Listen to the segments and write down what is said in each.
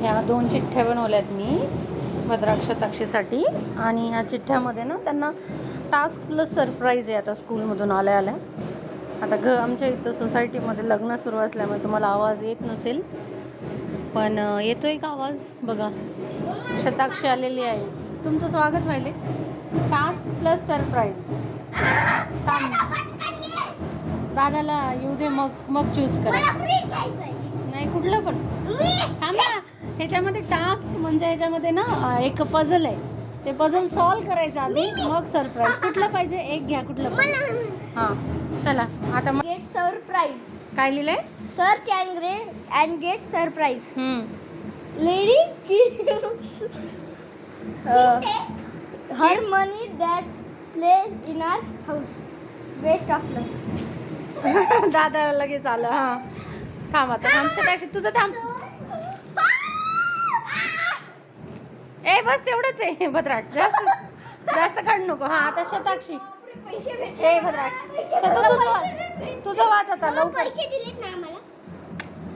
ह्या दोन चिठ्ठ्या बनवल्यात मी भद्राक्ष ताक्षीसाठी आणि ह्या चिठ्ठ्यामध्ये ना त्यांना टास्क प्लस सरप्राईज आहे आता स्कूलमधून आल्या आल्या. आता घ आमच्या इथं सोसायटीमध्ये लग्न सुरू असल्यामुळे तुम्हाला आवाज येत नसेल. पण येतो आहे का आवाज? बघा. शताक्षी आलेली आहे. तुमचं स्वागत व्हायले टास्क प्लस सरप्राईज दादाला येऊ दे मग मग चूज करा नाही कुठलं पण थांब ना ह्याच्यामध्ये टास्क म्हणजे ह्याच्यामध्ये ना एक पझल आहे ते पझल सॉल्व करायचं आधी मग सरप्राईज कुठलं पाहिजे एक घ्या कुठलं हां चला आता मग Get surprise. काय लिहिलंय and get surprise. हम्म. Lady gives uh, her money that plays in our house. Best of luck. दादाला लगेच आलं हां थांब आता थांब शताक्षी तुझं थांब ए बस तेवढंच आहे भद्राट जास्त जास्त काढू नको. हां आता शताक्षी. ए भद्राट शता तुझं वाच तुझं वाच आता लवकर. पैसे दिलेत ना आम्हाला.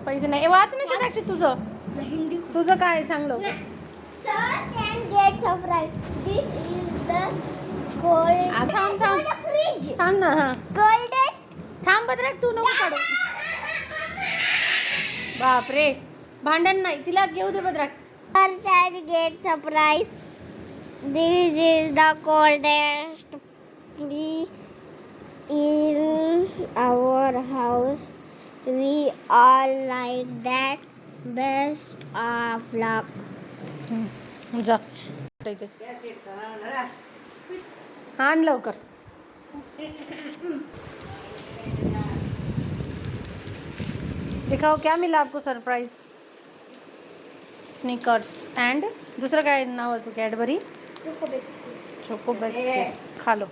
पैसे नाही. ए, वाच ना शताक्षी तुझं. हिंदी तुझं काय आहे? सांग लवकर. Search and get surprise. This is the cold. आ, थांब थांब. Fridge. थांब ना हां. Coldest. थांब भद्राट तू नको काढू. बापरे. भांडण नाही. तिला घेऊ दे भद्राट One child gets a prize. This is the coldest plea in our house. We all like that. Best of luck. हम्म, जा इथे आण लवकर दिखाओ क्या मिला आपको सरप्राइज स्निकर्स अँड दुसरं काय नावाचं कॅडबरी चोको खा लो